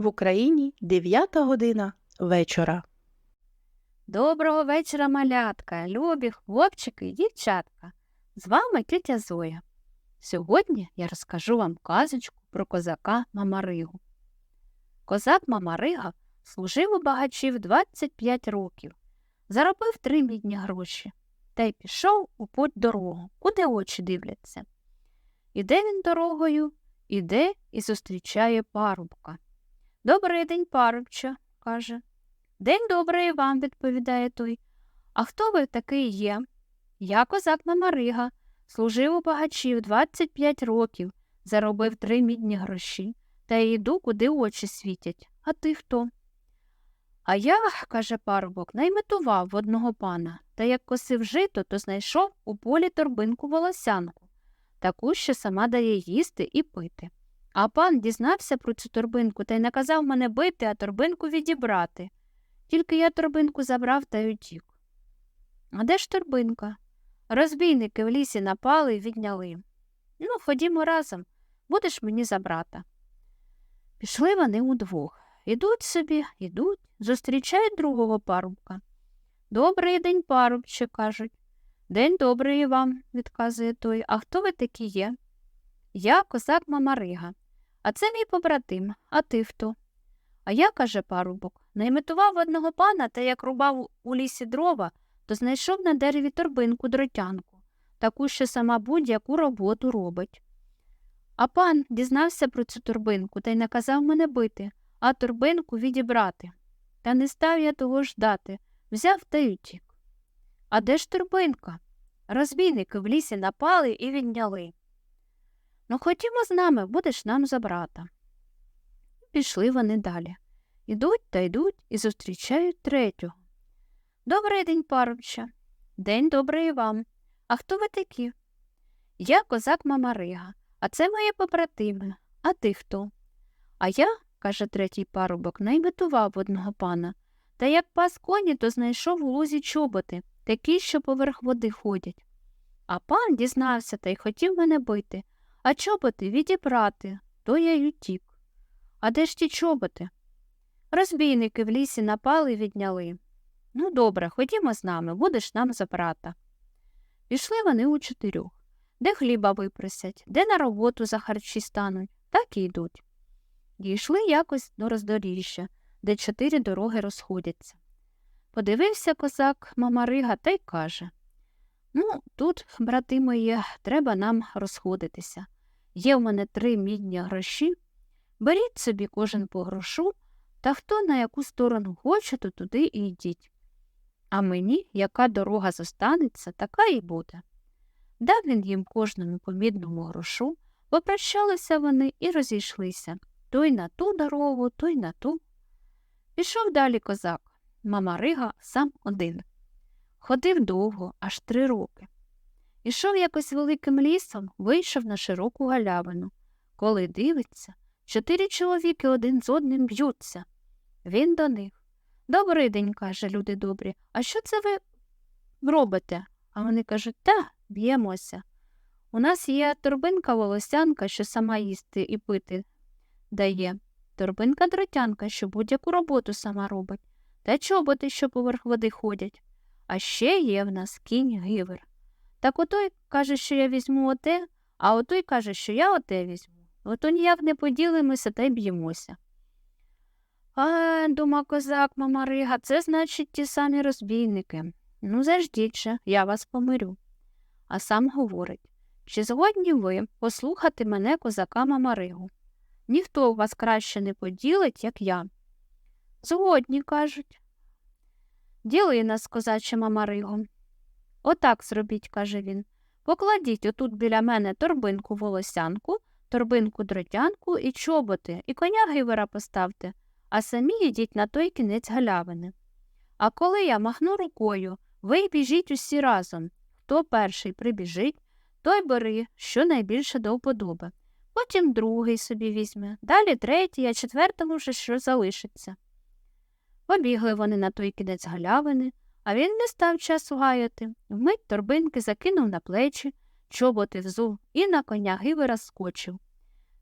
В Україні 9 година вечора. Доброго вечора, малятка, любі хлопчики і дівчатка. З вами тітя Зоя. Сьогодні я розкажу вам казочку про козака Мамаригу. Козак Мамарига служив у багачів 25 років, заробив три мідні гроші та й пішов у путь дорогу, куди очі дивляться. Іде він дорогою, іде і зустрічає парубка. Добрий день, парубче, каже. День добрий вам, відповідає той. А хто ви такий є? Я козак Мамарига, служив у багачів 25 років, заробив три мідні гроші, та й йду, куди очі світять. А ти хто? А я, каже парубок, найметував в одного пана, та як косив жито, то знайшов у полі торбинку волосянку, таку, що сама дає їсти і пити. А пан дізнався про цю торбинку та й наказав мене бити, а торбинку відібрати. Тільки я торбинку забрав та й утік. А де ж торбинка? Розбійники в лісі напали і відняли. Ну, ходімо разом, будеш мені за брата. Пішли вони удвох. Ідуть собі, ідуть, зустрічають другого парубка. Добрий день, парубче, кажуть. День добрий вам, відказує той. А хто ви такі є? Я козак Мамарига, а це мій побратим, а ти хто? А я, каже парубок, найметував одного пана та як рубав у лісі дрова, то знайшов на дереві торбинку дротянку, таку, що сама будь-яку роботу робить. А пан дізнався про цю торбинку та й наказав мене бити, а торбинку відібрати. Та не став я того ждати, взяв та й утік. А де ж торбинка? Розбійники в лісі напали і відняли. Ну, ходімо з нами, будеш нам за брата. Пішли вони далі. Ідуть та йдуть і зустрічають третього. Добрий день, парубче. День добрий вам. А хто ви такі? Я козак Мамарига, а це мої побратими. А ти хто? А я, каже третій парубок, найметував одного пана. Та як пас коні, то знайшов у лузі чоботи, такі, що поверх води ходять. А пан дізнався та й хотів мене бити, а чоботи відібрати, то я й утік. А де ж ті чоботи? Розбійники в лісі напали і відняли. Ну, добре, ходімо з нами, будеш нам за брата. Пішли вони у чотирьох. Де хліба випросять, де на роботу за харчі стануть, так і йдуть. Дійшли якось до роздоріжжя, де чотири дороги розходяться. Подивився козак Мамарига та й каже Ну, тут, брати мої, треба нам розходитися. Є в мене три мідні гроші. Беріть собі кожен по грошу, та хто на яку сторону хоче, то туди і йдіть. А мені, яка дорога зостанеться, така і буде. Дав він їм кожному по мідному грошу, попрощалися вони і розійшлися той на ту дорогу, той на ту. Пішов далі козак. Мама Рига сам один. Ходив довго, аж три роки. Ішов якось великим лісом, вийшов на широку галявину. Коли дивиться, чотири чоловіки один з одним б'ються. Він до них. Добрий день, каже, люди добрі. А що це ви робите? А вони кажуть, та, б'ємося. У нас є торбинка волосянка, що сама їсти і пити дає, торбинка дротянка, що будь-яку роботу сама робить, та чоботи, що поверх води ходять. А ще є в нас кінь гивер. Так отой каже, що я візьму оте, а отой каже, що я оте візьму. Ото ніяк не поділимося та й б'ємося. А, дума козак, Мамарига, це значить ті самі розбійники. Ну, заждіть же, я вас помирю. А сам говорить чи згодні ви послухати мене козака Мамаригу? Ніхто у вас краще не поділить, як я. Згодні, кажуть. Діли нас, козаче Мамариго. Отак зробіть, каже він. Покладіть отут біля мене торбинку волосянку, торбинку дротянку і чоботи, і коня гивера поставте, а самі йдіть на той кінець галявини. А коли я махну рукою, ви біжіть усі разом. Хто перший прибіжить, той бери, що найбільше до вподоби. Потім другий собі візьме, далі третій, а четвертому вже що залишиться. Побігли вони на той кінець галявини, а він не став часу гаяти. Вмить торбинки закинув на плечі, чоботи взув і на коня гивера скочив.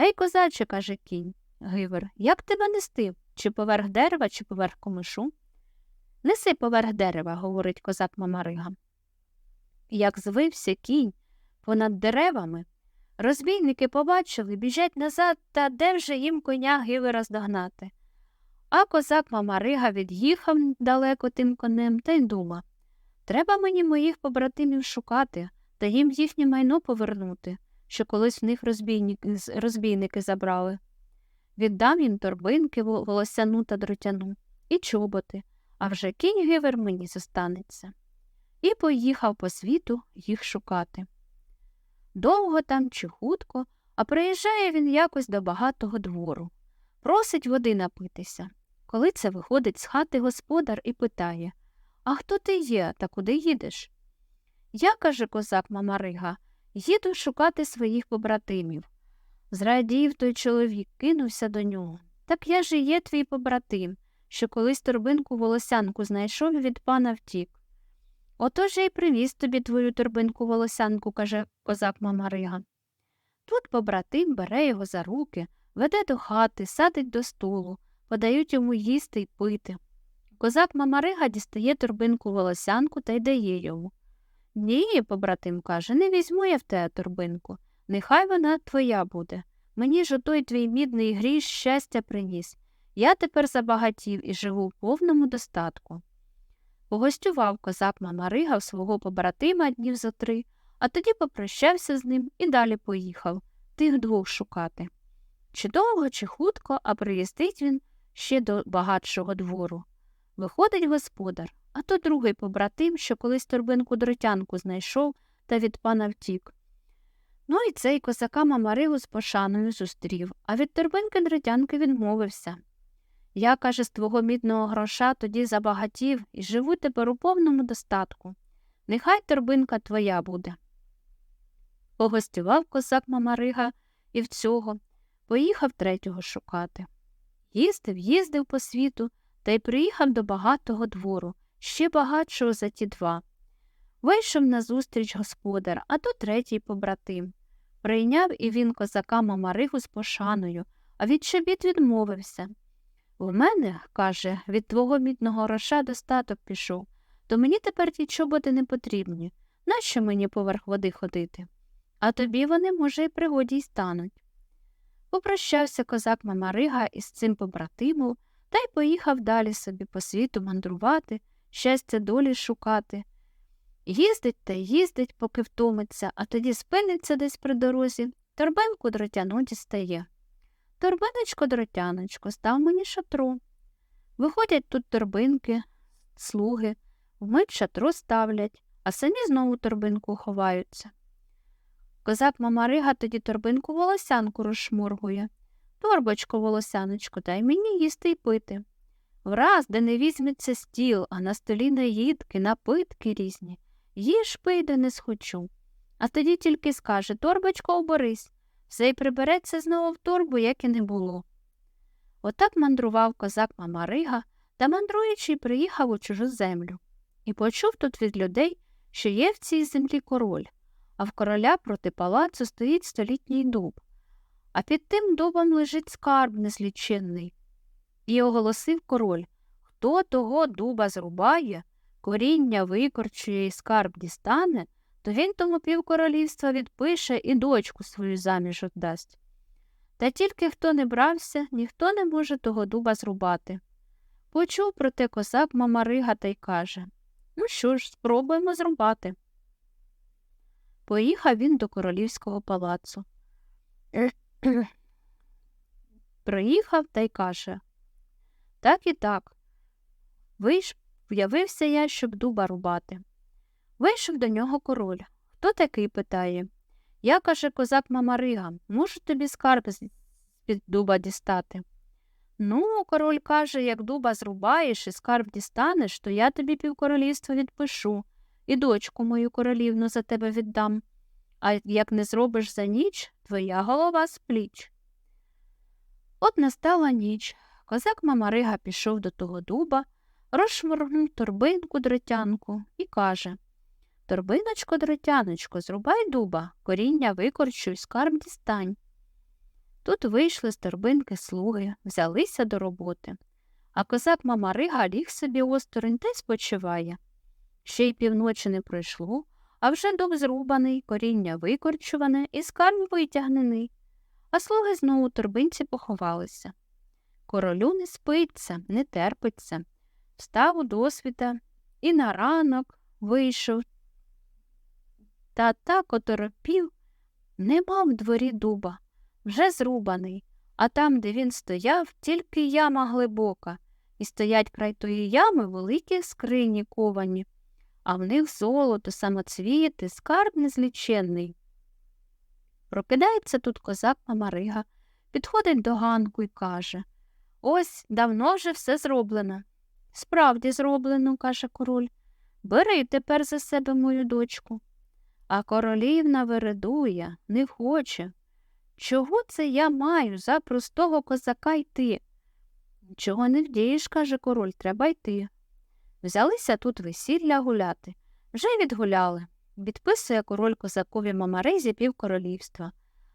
Ей, козаче, каже кінь, Гивер. Як тебе нести? Чи поверх дерева, чи поверх комишу? Неси поверх дерева, говорить козак Мамарига. Як звився кінь понад деревами, розбійники побачили, біжать назад, та де вже їм коня Гивера здогнати. А козак Мамарига від'їхав далеко тим конем та й дума. Треба мені моїх побратимів шукати та їм їхнє майно повернути, що колись в них розбійники, розбійники забрали. Віддам їм торбинки волосяну та дротяну і чоботи, а вже кінь гивер мені зостанеться. І поїхав по світу їх шукати. Довго там чи хутко, а приїжджає він якось до багатого двору. Просить води напитися. Коли це виходить з хати господар і питає А хто ти є та куди їдеш? Я, каже козак Мамарига, їду шукати своїх побратимів. Зрадів той чоловік, кинувся до нього. Так я ж і є твій побратим, що колись торбинку волосянку знайшов і від пана втік. Отож я й привіз тобі твою торбинку волосянку, каже козак Мамарига. Тут побратим бере його за руки, веде до хати, садить до столу, подають йому їсти й пити. Козак Мамарига дістає торбинку волосянку та й дає йому. Ні, побратим каже, не візьму я в тебе торбинку. Нехай вона твоя буде. Мені ж отой твій мідний гріш щастя приніс. Я тепер забагатів і живу в повному достатку. Погостював козак Мамарига в свого побратима днів за три, а тоді попрощався з ним і далі поїхав тих двох шукати. Чи довго, чи хутко, а приїздить він ще до багатшого двору. Виходить господар, а то другий побратим, що колись торбинку дротянку знайшов та від пана втік. Ну і цей козака Мамаригу з пошаною зустрів, а від торбинки дротянки відмовився. Я, каже, з твого мідного гроша тоді забагатів і живу тепер у повному достатку. Нехай торбинка твоя буде. Погостював козак Мамарига і в цього, поїхав третього шукати. Їздив, їздив по світу та й приїхав до багатого двору, ще багатшого за ті два. Вийшов назустріч господар, а то третій побратим. Прийняв і він козака Мамаригу з пошаною, а від чобіт відмовився. В мене, каже, від твого мідного гроша достаток пішов, то мені тепер ті чоботи не потрібні. Нащо мені поверх води ходити? А тобі вони, може, і пригоді й стануть. Попрощався козак Мамарига із цим побратимом та й поїхав далі собі по світу мандрувати, щастя долі шукати. Їздить та їздить, поки втомиться, а тоді спиниться десь при дорозі, торбинку дротяну дістає. Торбиночко, дротяночко, став мені шатру. Виходять тут торбинки, слуги, вмить шатро ставлять, а самі знову торбинку ховаються. Козак Мамарига тоді торбинку волосянку розшморгує. Торбочко, волосяночко, дай мені їсти й пити. Враз, де не візьметься стіл, а на столі наїдки, напитки різні. Їж пий, де не схочу. А тоді тільки скаже Торбочко, оборись, все й прибереться знову в торбу, як і не було. Отак мандрував козак Мамарига та, мандруючи, приїхав у чужу землю. І почув тут від людей, що є в цій землі король, а в короля проти палацу стоїть столітній дуб, а під тим дубом лежить скарб незліченний. І оголосив король хто того дуба зрубає, коріння викорчує і скарб дістане, то він тому півкоролівства відпише і дочку свою заміж віддасть. Та тільки хто не брався, ніхто не може того дуба зрубати. Почув про те козак Мамарига та й каже Ну що ж, спробуємо зрубати. Поїхав він до королівського палацу. Приїхав та й каже Так і так. Вийш, в'явився я, щоб дуба рубати. Вийшов до нього король. Хто такий? питає. Я, каже козак Мамарига, можу тобі скарб з під дуба дістати. Ну, король каже, як дуба зрубаєш і скарб дістанеш, то я тобі півкоролівства відпишу і дочку мою королівну за тебе віддам. А як не зробиш за ніч, твоя голова з пліч. От настала ніч. Козак Мамарига пішов до того дуба, розшморгнув торбинку дротянку і каже Торбиночко, дротяночко, зрубай дуба, коріння викорчуй, скарб дістань. Тут вийшли з торбинки слуги, взялися до роботи. А козак Мамарига ліг собі осторонь та й спочиває. Ще й півночі не пройшло, а вже дуб зрубаний, коріння викорчуване і скарб витягнений. А слуги знову у торбинці поховалися. Королю не спиться, не терпиться. Встав у досвіта і на ранок вийшов. Та так оторопів, нема в дворі дуба, вже зрубаний, а там, де він стояв, тільки яма глибока, і стоять край тої ями великі скрині ковані, а в них золото, самоцвіти, скарб незліченний. Прокидається тут козак Мамарига, підходить до ганку і каже Ось давно вже все зроблено. Справді зроблено, каже король. Бери тепер за себе мою дочку. А королівна вередує, не хоче. Чого це я маю за простого козака йти? Нічого не вдієш, каже король, треба йти. Взялися тут весілля гуляти. Вже відгуляли. Відписує король козакові мамаризі півкоролівства.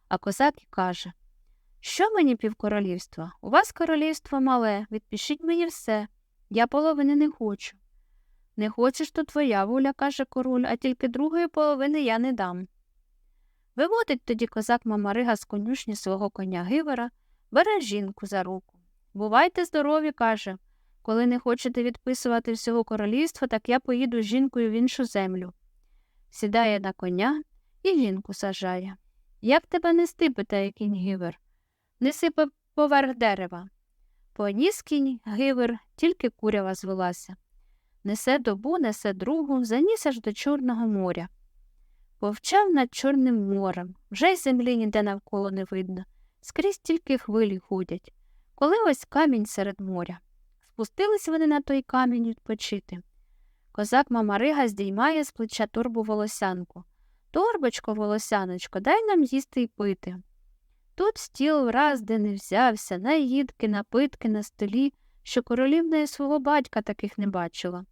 А козак і каже Що мені півкоролівства? У вас королівство мале, відпишіть мені все. Я половини не хочу. Не хочеш, то твоя воля, каже король, а тільки другої половини я не дам. Виводить тоді козак Мамарига з конюшні свого коня Гивера, бере жінку за руку. Бувайте здорові, каже. Коли не хочете відписувати всього королівства, так я поїду з жінкою в іншу землю. Сідає на коня і жінку сажає. Як тебе нести, питає кінь Гивер. Неси поверх дерева. Поніс кінь Гивер, тільки курява звелася. Несе добу, несе другу, заніс аж до Чорного моря. Повчав над Чорним морем, вже й землі ніде навколо не видно, скрізь тільки хвилі ходять. Коли ось камінь серед моря. Спустились вони на той камінь відпочити. Козак Мамарига здіймає з плеча торбу волосянку. Торбочко, волосяночко, дай нам їсти й пити. Тут стіл враз де не взявся, наїдки, напитки на столі, що королівна і свого батька таких не бачила.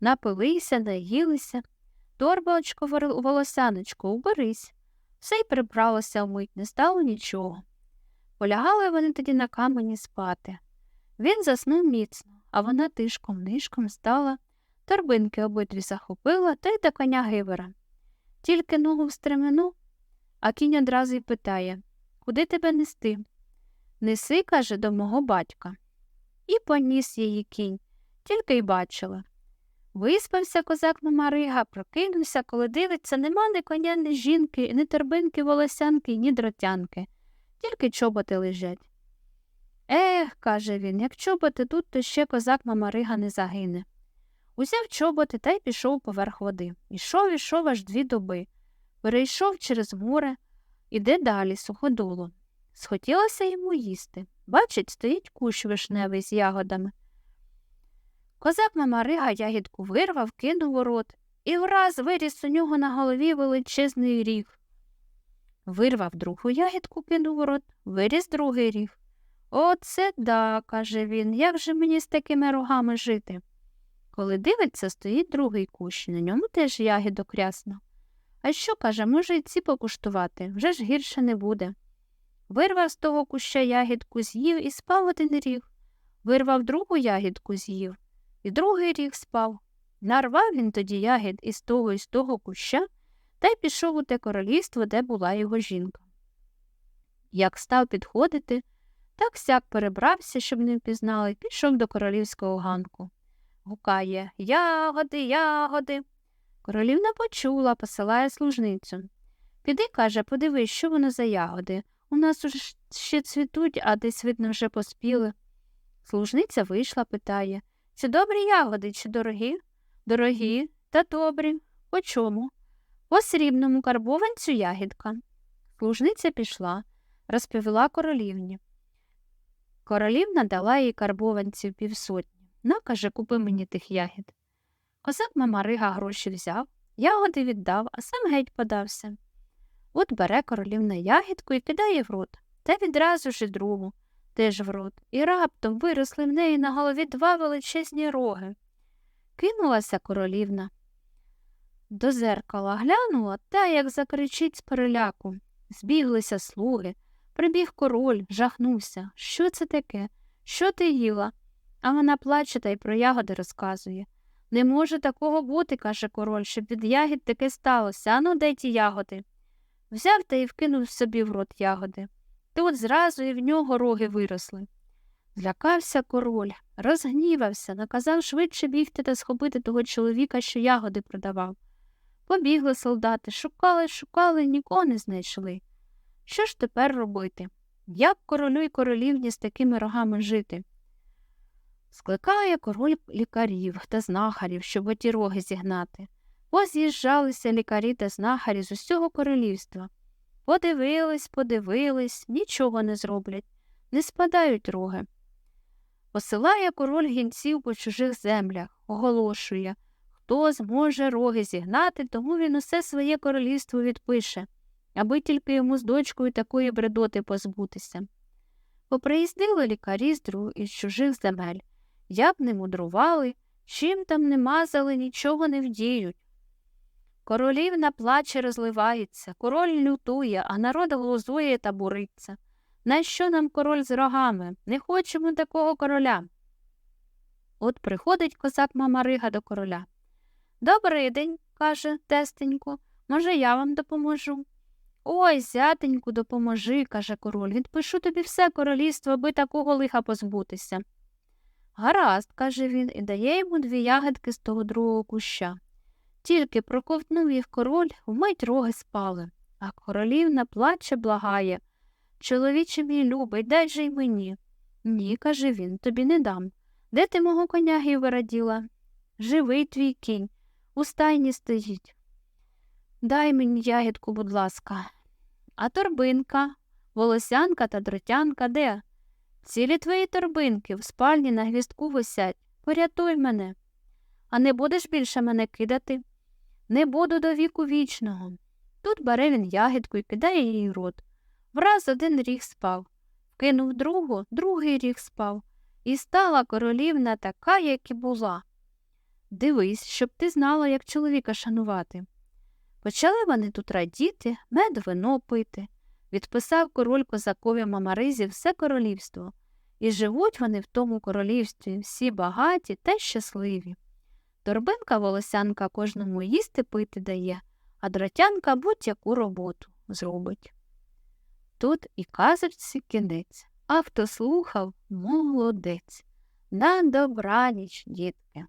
Напилися, наїлися. Торбочко, волосяночко, уберись. Все й прибралося вмить, не стало нічого. Полягали вони тоді на камені спати. Він заснув міцно, а вона тишком нишком стала, торбинки обидві захопила та й до коня гивера. Тільки ногу в стремenu, а кінь одразу й питає Куди тебе нести? Неси, каже, до мого батька. І поніс її кінь, тільки й бачила. Виспався козак Мамарига, прокинувся, коли дивиться, нема ні коня, ні жінки, ні торбинки волосянки, ні дротянки, тільки чоботи лежать. Ех, каже він, як чоботи тут, то ще козак Мамарига не загине. Узяв чоботи та й пішов поверх води. Ішов, ішов аж дві доби. Перейшов через море, іде далі, суходолу. Схотілося йому їсти. Бачить, стоїть кущ вишневий з ягодами. Козак Мамарига ягідку вирвав, кинув у рот, і враз виріс у нього на голові величезний ріг. Вирвав другу ягідку, кинув у рот, виріс другий ріг. Оце да, каже він, як же мені з такими рогами жити? Коли дивиться, стоїть другий кущ, на ньому теж ягідок рясно. А що, каже, може й ці покуштувати, вже ж гірше не буде. Вирвав з того куща ягідку, з'їв і спав один ріг. Вирвав другу ягідку, з'їв, і другий ріг спав. Нарвав він тоді ягід із того і з того куща та й пішов у те королівство, де була його жінка. Як став підходити, так сяк перебрався, щоб не впізнали, пішов до королівського ганку. Гукає Ягоди, ягоди. Королівна почула, посилає служницю. Піди, каже, подивись, що воно за ягоди. У нас уже ще цвітуть, а десь, видно, вже поспіли. Служниця вийшла, питає Чи добрі ягоди, чи дорогі? Дорогі, та добрі. По чому? По срібному карбованцю ягідка. Служниця пішла, розповіла королівні. Королівна дала їй карбованців півсотні. На, каже, купи мені тих ягід. Козак Мамарига гроші взяв, ягоди віддав, а сам геть подався. От бере королівна ягідку і кидає в рот, та відразу ж і другу, теж в рот, і раптом виросли в неї на голові два величезні роги. Кинулася королівна. До зеркала глянула та як закричить з переляку. Збіглися слуги, Прибіг король, жахнувся. Що це таке? Що ти їла? А вона плаче та й про ягоди розказує. Не може такого бути, каже король, щоб від ягід таке сталося. Ану, дай ті ягоди. Взяв та й вкинув собі в рот ягоди. Тут зразу і в нього роги виросли. Злякався король, розгнівався, наказав швидше бігти та схопити того чоловіка, що ягоди продавав. Побігли солдати, шукали, шукали, нікого не знайшли. Що ж тепер робити? Як королю й королівні з такими рогами жити? Скликає король лікарів та знахарів, щоб оті роги зігнати. Поз'їжджалися лікарі та знахарі з усього королівства. Подивились, подивились, нічого не зроблять, не спадають роги. Посилає король гінців по чужих землях, оголошує, хто зможе роги зігнати, тому він усе своє королівство відпише, аби тільки йому з дочкою такої бредоти позбутися. Поприїздили лікарі з друг із чужих земель, як не мудрували, чим там не мазали, нічого не вдіють. Королівна плаче розливається, король лютує, а народ глузує та буриться. Нащо нам король з рогами? Не хочемо такого короля. От приходить козак Мамарига до короля. Добрий день, каже тестенько, може, я вам допоможу. Ой, зятеньку, допоможи, каже король. Відпишу тобі все королівство, аби такого лиха позбутися. Гаразд, каже він, і дає йому дві ягодки з того другого куща. Тільки проковтнув їх король, вмить роги спали, а королівна плаче, благає. Чоловіче мій любий, дай же й мені. Ні, каже він, тобі не дам. Де ти мого коня гівера? Живий твій кінь, у стайні стоїть. Дай мені ягідку, будь ласка. А торбинка, волосянка та дротянка де? Цілі твої торбинки в спальні на гвіздку висять. Порятуй мене. А не будеш більше мене кидати? Не буду до віку вічного. Тут бере він ягідку і кидає в рот. Враз один ріг спав. Кинув другу, другий ріг спав. І стала королівна така, як і була. Дивись, щоб ти знала, як чоловіка шанувати. Почали вони тут радіти, мед вино пити. Відписав король козакові Мамаризі все королівство, і живуть вони в тому королівстві всі багаті та щасливі. Торбинка волосянка кожному їсти пити дає, а дротянка будь-яку роботу зробить. Тут і казочці кінець, а хто слухав молодець. На добраніч, дітки.